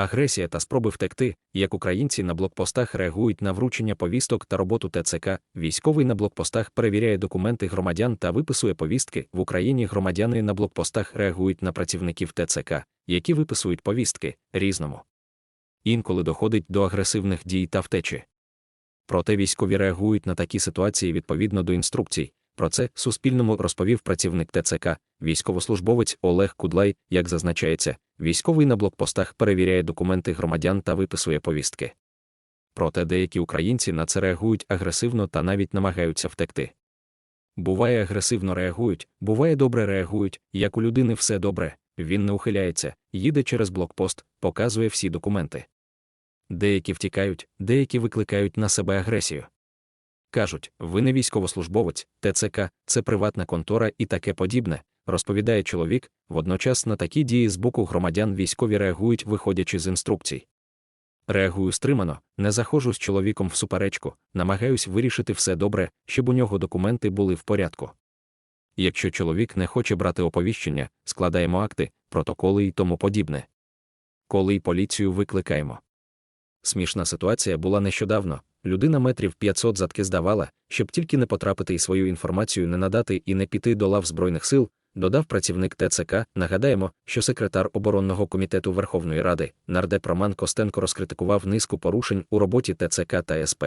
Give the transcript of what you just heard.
Агресія та спроби втекти, як українці на блокпостах реагують на вручення повісток та роботу ТЦК, військовий на блокпостах перевіряє документи громадян та виписує повістки. В Україні громадяни на блокпостах реагують на працівників ТЦК, які виписують повістки різному. Інколи доходить до агресивних дій та втечі. Проте військові реагують на такі ситуації відповідно до інструкцій. Про це Суспільному розповів працівник ТЦК, військовослужбовець Олег Кудлай, як зазначається, військовий на блокпостах перевіряє документи громадян та виписує повістки. Проте деякі українці на це реагують агресивно та навіть намагаються втекти. Буває агресивно реагують, буває добре реагують, як у людини все добре, він не ухиляється, їде через блокпост, показує всі документи. Деякі втікають, деякі викликають на себе агресію. Кажуть, ви не військовослужбовець, ТЦК, це приватна контора і таке подібне, розповідає чоловік. Водночас на такі дії з боку громадян військові реагують, виходячи з інструкцій. Реагую стримано, не заходжу з чоловіком в суперечку, намагаюсь вирішити все добре, щоб у нього документи були в порядку. Якщо чоловік не хоче брати оповіщення, складаємо акти, протоколи і тому подібне. Коли й поліцію викликаємо. Смішна ситуація була нещодавно. Людина метрів 500 задки здавала, щоб тільки не потрапити і свою інформацію не надати і не піти до лав Збройних сил, додав працівник ТЦК. Нагадаємо, що секретар оборонного комітету Верховної Ради нардеп Роман Костенко розкритикував низку порушень у роботі ТЦК та СП.